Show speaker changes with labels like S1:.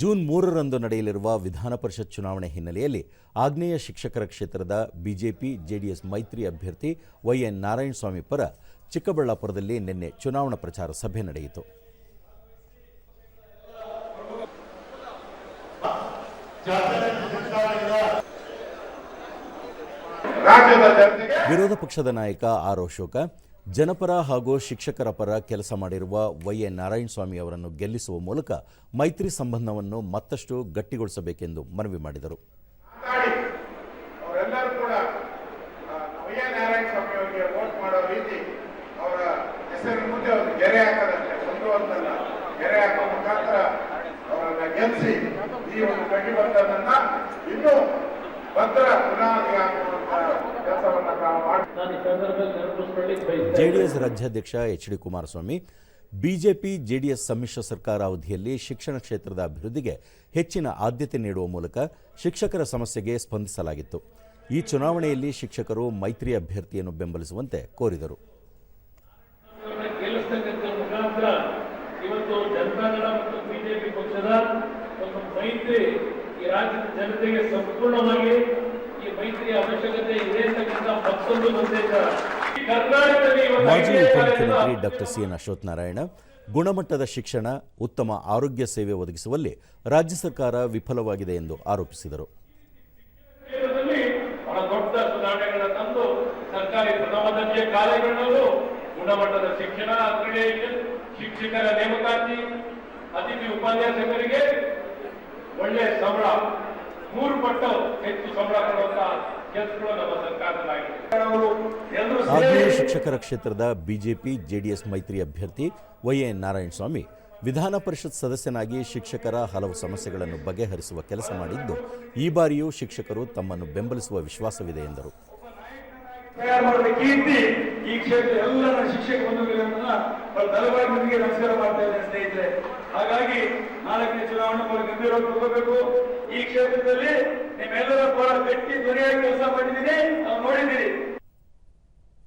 S1: June ಮೂರರಂದು ನಡೆಯಲಿರುವ ವಿಧಾನ ಪರಿಷತ್ ಚುನಾವಣೆ ಹಿನ್ನೆಲೆಯಲ್ಲಿ ಆಗ್ನೇಯ ಶಿಕ್ಷಕರ ಕ್ಷೇತ್ರದ ಬಿಜೆಪಿ ಜೆಡಿಎಸ್ ಮೈತ್ರಿ ಅಭ್ಯರ್ಥಿ ವೈಎನ್ ನಾರಾಯಣಸ್ವಾಮಿ ಪರ ಚಿಕ್ಕಬಳ್ಳಾಪುರದಲ್ಲಿ ನಿನ್ನೆ ಚುನಾವಣಾ ಪ್ರಚಾರ ಸಭೆ ನಡೆಯಿತು. ವಿರೋಧ ಪಕ್ಷದ ನಾಯಕ ಆರ್ ಅಶೋಕ ಜನಪರ ಹಾಗೂ ಶಿಕ್ಷಕರ ಪರ ಕೆಲಸ ಮಾಡಿರುವ ನಾರಾಯಣ್ ಸ್ವಾಮಿ ಅವರನ್ನು ಗೆಲ್ಲಿಸುವ ಮೂಲಕ ಮೈತ್ರಿ ಸಂಬಂಧವನ್ನು ಮತ್ತಷ್ಟು ಗಟ್ಟಿಗೊಳಿಸಬೇಕೆಂದು ಮನವಿ ಮಾಡಿದರು.
S2: ವೈ ಈ
S1: ಜೆಡಿಎಸ್ ರಾಜ್ಯಾಧ್ಯಕ್ಷ H D Kumaraswamy BJP JDS ಸಮ್ಮಿಶ್ರ ಸರ್ಕಾರ ಅವಧಿಯಲ್ಲಿ ಶಿಕ್ಷಣ ಕ್ಷೇತ್ರದ ಅಭಿವೃದ್ಧಿಗೆ ಹೆಚ್ಚಿನ ಆದ್ಯತೆ ನೀಡುವ ಮೂಲಕ ಶಿಕ್ಷಕರ ಸಮಸ್ಯೆಗೆ ಸ್ಪಂದಿಸಲಾಗಿತ್ತು. ಈ ಚುನಾವಣೆಯಲ್ಲಿ ಶಿಕ್ಷಕರು ಮೈತ್ರಿ ಅಭ್ಯರ್ಥಿಯನ್ನು ಬೆಂಬಲಿಸುವಂತೆ ಕೋರಿದರು.
S3: ಇವತ್ತು ಜನತಾದಳ ಮತ್ತು ಬಿಜೆಪಿ ಪಕ್ಷದ ಮೈತ್ರಿ ಈ ರಾಜ್ಯದ ಜನತೆಗೆ ಸಂಪೂರ್ಣವಾಗಿ ಈ ಮೈತ್ರಿಯ ಅವಶ್ಯಕತೆ ಇದೆ ಅಂತಕ್ಕಂಥ ಮತ್ತೊಂದು ಸಂದೇಶ.
S1: ಮಾಜಿ ಉಪಮುಖ್ಯಮಂತ್ರಿ doctor C N Ashwath Narayana ಗುಣಮಟ್ಟದ ಶಿಕ್ಷಣ ಉತ್ತಮ ಆರೋಗ್ಯ ಸೇವೆ ಒದಗಿಸುವಲ್ಲಿ ರಾಜ್ಯ ಸರ್ಕಾರ ವಿಫಲವಾಗಿದೆ ಎಂದು ಆರೋಪಿಸಿದರು.
S3: ಗುಣಮಟ್ಟದ ಶಿಕ್ಷಣ ಶಿಕ್ಷಕರ ನೇಮಕಾತಿ ಅತಿಥಿ ಉಪನ್ಯಾಸಕರಿಗೆ ಒಳ್ಳೆ ಸಂಬಳ ಮೂರು ಪಟ್ಟು ಹೆಚ್ಚು ಸಂಬಳ ಕೊಡುವಂತ ಕೆಲಸಗಳು ನಮ್ಮ ಅವರು ಎಲ್ಲರೂ
S1: ಆಗ್ನೇಯ ಶಿಕ್ಷಕರ ಕ್ಷೇತ್ರದ ಬಿಜೆಪಿ ಜೆಡಿಎಸ್ ಮೈತ್ರಿ ಅಭ್ಯರ್ಥಿ ವೈಎನ್ ನಾರಾಯಣಸ್ವಾಮಿ ವಿಧಾನ ಪರಿಷತ್ ಸದಸ್ಯನಾಗಿ ಶಿಕ್ಷಕರ ಹಲವು ಸಮಸ್ಯೆಗಳನ್ನು ಬಗೆಹರಿಸುವ ಕೆಲಸ ಮಾಡಿದ್ದು ಈ ಬಾರಿಯೂ ಶಿಕ್ಷಕರು ತಮ್ಮನ್ನು ಬೆಂಬಲಿಸುವ ವಿಶ್ವಾಸವಿದೆ ಎಂದರು.
S4: ತಯಾರು ನಿಮಗೆ ನಮಸ್ಕಾರ ಮಾಡ್ತಾ ಇದ್ದೇನೆ ಸ್ನೇಹಿತರೆ. ಹಾಗಾಗಿ ನಾಲ್ಕನೇ ಚುನಾವಣೆ ಗಂಭೀರವಾಗಿ ತಗೋಬೇಕು. ಈ ಕ್ಷೇತ್ರದಲ್ಲಿ ನಿಮ್ಮೆಲ್ಲರ ಬಹಳ ಗಟ್ಟಿ ಧ್ವನಿಯಾಗಿ ಕೆಲಸ ಮಾಡಿದ್ದೀನಿ. ನಾವು ನೋಡಿದ್ದೀರಿ.